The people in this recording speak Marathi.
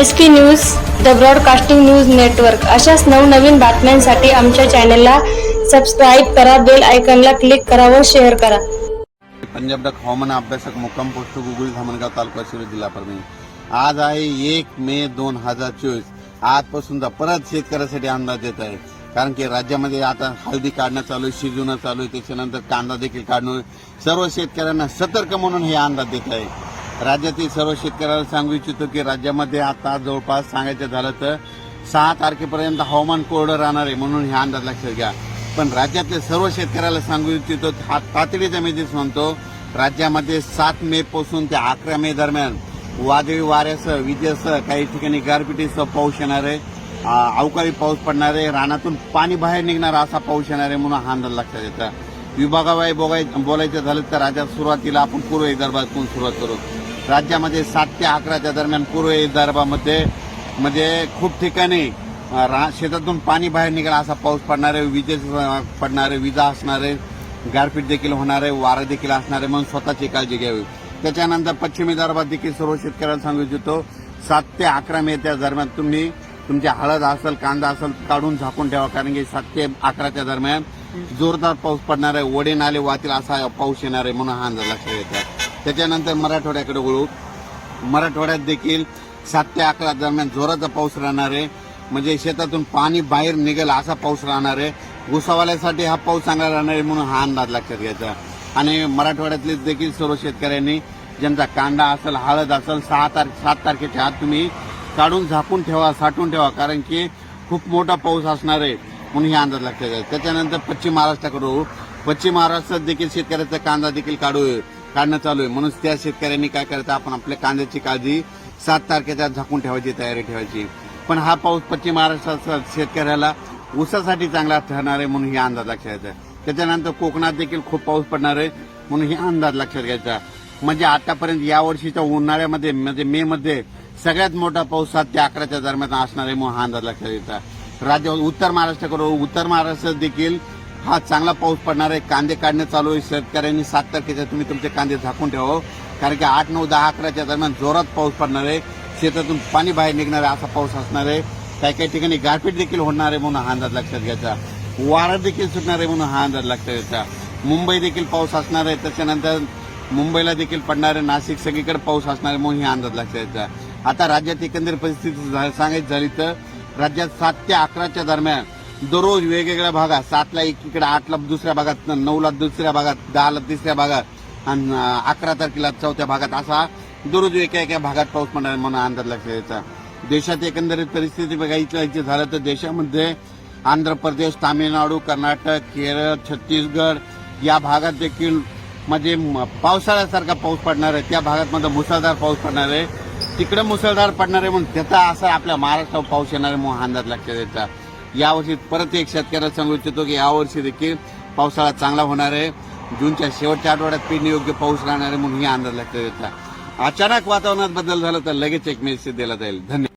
S P news the broadcasting news network. अशाच नवनवीन बातम्यांसाठी आमच्या चॅनलला सबस्क्राईब करा बेल आयकनला क्लिक करा व शेअर करा. पंजाब डक हवामान अभ्यासक मुक्काम पोस्ट गुगल धामणगाव तालुका शिरोळ जिल्हा परभणी. आज आहे एक मे दोन हजार चोवीस. आजपासून परत शेतकऱ्यासाठी अंदाज येत आहे. कारण की राज्यामध्ये आता हळदी काढणं चालू आहे शिजवणं चालू आहे. त्याच्यानंतर कांदा देखील काढणं सर्व शेतकऱ्यांना सतर्क म्हणून हे अंदाज देत आहे. राज्यातील सर्व शेतकऱ्याला सांगू इच्छितो की राज्यामध्ये आता जवळपास सांगायचं झालं तर सहा तारखेपर्यंत हवामान कोरडं राहणार आहे म्हणून हे अंदाज लक्षात घ्या. पण राज्यातल्या सर्व शेतकऱ्याला सांगू इच्छितो हा तातडीचा मेसेज म्हणतो राज्यामध्ये सात मे पासून ते अकरा मे दरम्यान वादळी वाऱ्यासह विजेसह काही ठिकाणी गारपिटीसह पाऊस येणार आहे. अवकाळी पाऊस पडणार आहे. रानातून पाणी बाहेर निघणार असा पाऊस येणार आहे म्हणून हा अंदाज लक्षात येतं. विभागाबाई बोगाय बोलायचं झालं तर राज्यात सुरुवातीला आपण पूर्व विदर्भातून सुरुवात करू. राज्यामध्ये सात ते अकराच्या दरम्यान पूर्व विदर्भामध्ये म्हणजे खूप ठिकाणी रा- शेतातून पाणी बाहेर निघाला असा पाऊस पडणार आहे विजेस पडणार आहे विजा असणार आहे गारपीट देखील होणार आहे वारा देखील असणार आहे म्हणून स्वतःची काळजी घ्यावी. त्याच्यानंतर पश्चिम विदर्भात देखील सर्व शेतकऱ्यांना सांगू इच्छितो सात ते अकरा मे त्या दरम्यान तुम्ही तुमची हळद असेल कांदा असेल काढून झाकून ठेवा कारण की सात ते अकराच्या दरम्यान जोरदार पाऊस पडणार आहे ओढे नाले वाहतील असा पाऊस येणार आहे म्हणून हा अंदाज लक्षात येतात त्याच्यानंतर मराठवाड्याकडे वळू. मराठवाड्यात देखील सात ते अकरा दरम्यान जोराचा पाऊस राहणार आहे. म्हणजे शेतातून पाणी बाहेर निघेल असा पाऊस राहणार आहे. ऊसावाल्यासाठी हा पाऊस चांगला राहणार आहे म्हणून हा अंदाज लक्षात घ्यायचा. आणि मराठवाड्यातले देखील सर्व शेतकऱ्यांनी ज्यांचा कांदा असेल हळद असेल सहा तारखे सात तारखेच्या आत तुम्ही काढून झाकून ठेवा साठवून ठेवा कारण की खूप मोठा पाऊस असणार आहे म्हणून हे अंदाज लक्षात घ्यायचा. त्याच्यानंतर पश्चिम महाराष्ट्राकडे पश्चिम महाराष्ट्रात देखील शेतकऱ्याचा कांदा देखील काढू. काढणं चालू आहे. म्हणून त्या शेतकऱ्यांनी काय करायचं आपण आपल्या कांद्याची काळजी सात तारखेच्या झाकून ठेवायची तयारी ठेवायची. पण हा पाऊस पश्चिम महाराष्ट्राचा शेतकऱ्याला ऊसासाठी चांगला ठरणार आहे म्हणून हे अंदाज लक्षात घ्यायचा त्याच्यानंतर कोकणात देखील खूप पाऊस पडणार आहे म्हणून हे अंदाज लक्षात घ्यायचा. म्हणजे आतापर्यंत या वर्षीच्या उन्हाळ्यामध्ये म्हणजे मे मध्ये सगळ्यात मोठा पाऊस सात ते अकराच्या दरम्यान असणार आहे म्हणून हा अंदाज लक्षात घ्यायचा राज्य उत्तर महाराष्ट्राकडे उत्तर महाराष्ट्रात देखील हा चांगला पाऊस पडणार आहे. कांदे काढणे चालू आहे. शेतकऱ्यांनी सात तारखेच्या तुम्ही तुमचे कांदे झाकून ठेवा हो. कारण की आठ नऊ दहा अकराच्या दरम्यान जोरात पाऊस पडणार आहे. शेतातून पाणी बाहेर निघणार आहे असा पाऊस असणार आहे. काही काही ठिकाणी गारपीट देखील होणार आहे म्हणून हा अंदाज लक्षात घ्यायचा. वारा देखील सुटणार आहे म्हणून हा अंदाज लक्षात घ्यायचा. मुंबई देखील पाऊस असणार आहे. त्याच्यानंतर मुंबईला देखील पडणार आहे. नाशिक सगळीकडे पाऊस असणार आहे म्हणून हा अंदाज लक्षात घ्यायचा. आता राज्यात एकंदर परिस्थिती झा- सांगायची झाली तर राज्यात सात ते अकराच्या दरम्यान दररोज वेगवेगळ्या भागात सातला एकीकडे आठला दुसऱ्या भागात नऊला दुसऱ्या भागात दहाला तिसऱ्या भागात आणि अकरा तारखेला चौथ्या भागात असा दररोज एका एका भागात पाऊस पडणार आहे म्हणून अंदाज लक्षात यायचा देशात एकंदरीत परिस्थिती बघायची झालं तर देशामध्ये आंध्र प्रदेश तामिळनाडू कर्नाटक केरळ छत्तीसगड या भागात देखील म्हणजे पावसाळ्यासारखा पाऊस पडणार आहे. त्या भागात मध्ये मुसळधार पाऊस पडणार आहे. तिकडे मुसळधार पडणार आहे म्हणून त्याचा असा आपल्या महाराष्ट्रावर पाऊस येणार आहे म्हणून अंदाज लक्षात द्यायचा यावर्षी परत एक शेतकऱ्याला सांगू इच्छितो की यावर्षी देखील पावसाळा चांगला होणार आहे. जूनच्या शेवटच्या आठवड्यात पेरणी योग्य पाऊस राहणार आहे म्हणून ही अंदाज लक्षात घेतला अचानक वातावरणात बदल झाला तर लगेच एक मेसेज दिला जाईल. धन्यवाद.